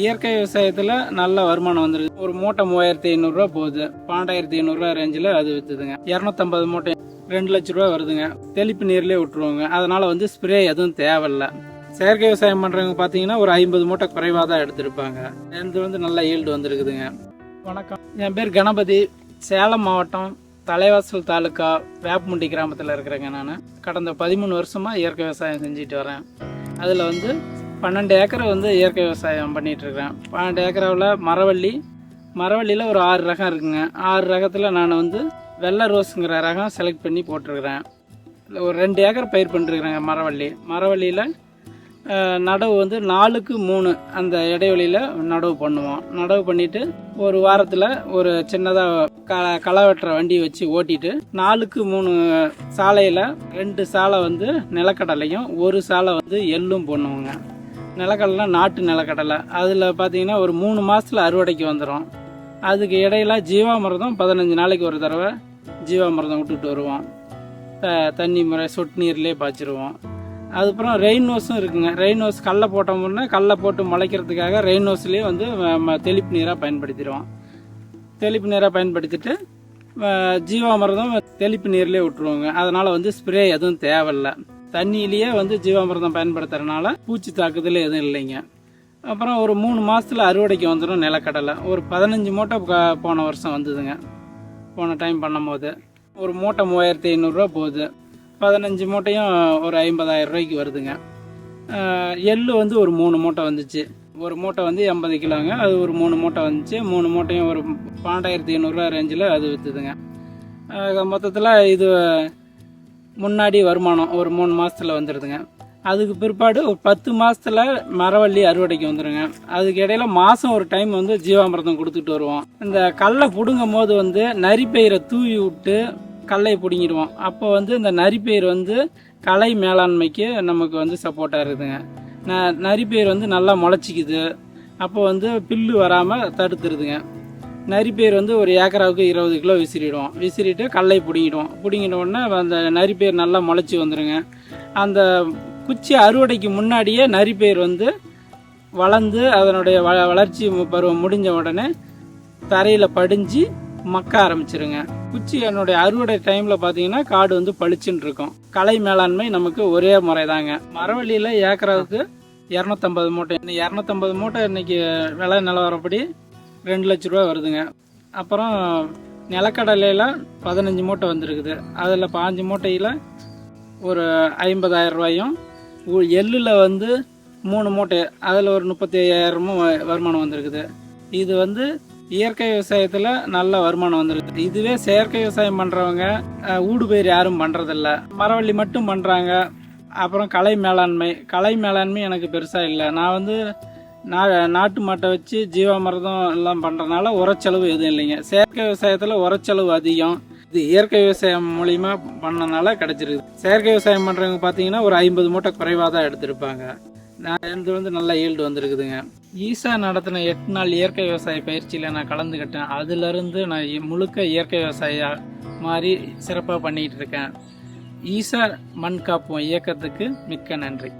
இயற்கை விவசாயத்தில் நல்ல வருமானம் வந்துருக்கு ஒரு மூட்டை மூவாயிரத்தி ஐநூறுரூவா போகுது. பன்னெண்டாயிரத்தி ஐநூறுரூவா ரேஞ்சில் அது விற்றுதுங்க இரநூத்தம்பது மூட்டை ரெண்டு லட்ச ரூபா வருதுங்க. தெளிப்பு நீர்லேயே விட்டுருவோங்க. அதனால் வந்து ஸ்ப்ரே எதுவும் தேவையில்ல. செயற்கை விவசாயம் பண்ணுறவங்க பார்த்தீங்கன்னா ஒரு ஐம்பது மூட்டை குறைவாக தான் எடுத்திருப்பாங்க. இது வந்து நல்ல ஈல்டு வந்திருக்குதுங்க. வணக்கம். என் பேர் கணபதி. சேலம் மாவட்டம் தலைவாசல் தாலுக்கா வேப்பமுண்டி கிராமத்தில் இருக்கிறேங்க நான். கடந்த பதிமூணு வருஷமாக இயற்கை விவசாயம் செஞ்சுட்டு வரேன். அதில் வந்து பன்னெண்டு ஏக்கரை வந்து இயற்கை விவசாயம் பண்ணிகிட்ருக்கிறேன் பன்னெண்டு ஏக்கராவில் மரவள்ளி. மரவள்ளியில் ஒரு ஆறு ரகம் இருக்குங்க. ஆறு ரகத்தில் நான் வந்து வெள்ளை ரோஸுங்கிற ரகம் செலக்ட் பண்ணி போட்டிருக்கிறேன். ஒரு ரெண்டு ஏக்கர் பயிர் பண்ணிருக்கிறேங்க மரவள்ளி. மரவள்ளியில் நடவு வந்து நாலுக்கு மூணு அந்த இடைவெளியில் நடவு பண்ணுவோம். நடவு பண்ணிட்டு ஒரு வாரத்தில் ஒரு சின்னதாக க களை வெட்டுற வண்டி வச்சு ஓட்டிட்டு நாலுக்கு மூணு சாலையில் ரெண்டு சாலை வந்து நிலக்கடலையும் ஒரு சாலை வந்து எள்ளும் பண்ணுவோங்க நிலக்கடலை நாட்டு நிலக்கடலை. அதில் பார்த்தீங்கன்னா ஒரு மூணு மாதத்தில் அறுவடைக்கு வந்துடும் அதுக்கு இடையில ஜீவாமிரதம் பதினஞ்சு நாளைக்கு ஒரு தடவை ஜீவாமிரதம் விட்டுட்டு வருவோம். த தண்ணி முறை சொட்டு நீர்லேயே பாய்ச்சிருவோம். அதுக்கப்புறம் ரெயின் ஹோஸும் இருக்குங்க. ரெயின் ஹோஸ் கடல போட்டோம்னா கடல போட்டு முளைக்கிறதுக்காக ரெயின் ஹோஸ்லேயே வந்து ம- தெளிப்பு நீராக பயன்படுத்திடுவோம். தெளிப்பு நீராக பயன்படுத்திட்டு ஜீவாமிரதம் தெளிப்பு நீர்லேயே விட்டுருவோங்க. அதனால் வந்து ஸ்ப்ரே எதுவும் தேவையில்ல. தண்ணியிலேயே வந்து ஜீவாமிர்தம் பயன்படுத்துறதுனால பூச்சி தாக்குதல் எதுவும் இல்லைங்க. அப்புறம் ஒரு மூணு மாதத்தில் அறுவடைக்கு வந்துடும் நிலக்கடலை. ஒரு பதினஞ்சு மூட்டை போன வருஷம் வந்ததுங்க. போன டைம் பண்ணும்போது. ஒரு மூட்டை மூவாயிரத்தி ஐநூறுரூவா போகுது. பதினஞ்சு மூட்டையும் ஒரு ஐம்பதாயிரம் ரூபாய்க்கு வருதுங்க. எள்ளு வந்து ஒரு மூணு மூட்டை வந்துச்சு. ஒரு மூட்டை வந்து எண்பது கிலோங்க. அது ஒரு மூணு மூட்டை வந்துச்சு. மூணு மூட்டையும் ஒரு பன்னெண்டாயிரத்தி ஐநூறுரூவா ரேஞ்சில் அது விற்றுதுங்க மொத்தத்தில் இது முன்னாடி வருமானம் ஒரு மூணு மாதத்தில் வந்துடுதுங்க அதுக்கு பிற்பாடு ஒரு பத்து மாதத்தில் மரவள்ளி அறுவடைக்கு வந்துருங்க. அதுக்கு இடையில மாதம் ஒரு டைம் வந்து ஜீவாமிர்தம் கொடுத்துட்டு வருவோம். இந்த கல்லை பிடுங்கும் போது வந்து நரிப்பயிரை தூவி விட்டு கல்லை பிடுங்கிடுவோம். அப்போ வந்து இந்த நரிப்பயிர் வந்து கலை மேலாண்மைக்கு நமக்கு வந்து சப்போர்ட்டாக இருக்குதுங்க. ந நரிப்பயிர் வந்து நல்லா முளைச்சிக்குது. அப்போ வந்து பில்லு வராமல் தடுத்துருதுங்க. நரிப்பேர் வந்து ஒரு ஏக்கராவுக்கு இருபது கிலோ விசிறிடுவோம் விசிறிட்டு கடலை பிடிங்கிடுவோம் பிடுங்கின உடனே அந்த நரிப்பயிர் நல்லா முளைச்சி வந்துடுங்க அந்த குச்சி அறுவடைக்கு முன்னாடியே நரிப்பயிர் வந்து வளர்ந்து அதனுடைய வ வளர்ச்சி பருவம் முடிஞ்ச உடனே தரையில் படிஞ்சு மக்க ஆரம்பிச்சிருங்க. குச்சி என்னுடைய அறுவடை டைமில் பார்த்தீங்கன்னா காடு வந்து பளிச்சுன்னு இருக்கும் கலை மேலாண்மை நமக்கு ஒரே முறை தாங்க மரவள்ளியில் ஏக்கராவுக்கு இரநூத்தம்பது மூட்டை. இரநூத்தம்பது மூட்டை இன்னைக்கு விலை நிலவரப்படி ரெண்டு லட்ச ரூபா வருதுங்க. அப்புறம் நிலக்கடலையில் பதினஞ்சு மூட்டை வந்திருக்குது. அதில் பாஞ்சு மூட்டையில் ஒரு ஐம்பதாயிரம் ரூபாயும் எள்ளில் வந்து மூணு மூட்டை அதில் ஒரு முப்பத்தி ஐயாயிரமும் வ- வருமானம் வந்திருக்குது. இது வந்து இயற்கை விவசாயத்தில் நல்ல வருமானம் வந்திருக்கு இதுவே செயற்கை விவசாயம் பண்ணுறவங்க ஊடுபயிர் யாரும் பண்ணுறதில்ல மரவள்ளி மட்டும் பண்ணுறாங்க அப்புறம் கலை மேலாண்மை கலை மேலாண்மை எனக்கு பெருசாக இல்லை. நான் வந்து நா நாட்டு மாட்டை வச்சு ஜீவாமிரதம் எல்லாம் பண்ணுறதுனால உரச்செலவு எதுவும் இல்லைங்க. செயற்கை விவசாயத்தில் உரச்செலவு அதிகம். இது இயற்கை விவசாயம் மூலிமா பண்ணனால கிடச்சிருக்கு செயற்கை விவசாயம் பண்ணுறவங்க பார்த்தீங்கன்னா ஒரு ஐம்பது மூட்டை குறைவாக தான் எடுத்திருப்பாங்க. நான் இது வந்து நல்ல ஈல்டு வந்திருக்குதுங்க. ஈசா நடத்தின எட்டு நாள் இயற்கை விவசாய பயிற்சியில் நான் கலந்துக்கிட்டேன் அதுலேருந்து நான் முழுக்க இயற்கை விவசாய மாதிரி சிறப்பாக பண்ணிகிட்டு இருக்கேன். ஈசா மண் காப்போம் இயக்கத்துக்கு மிக்க நன்றி.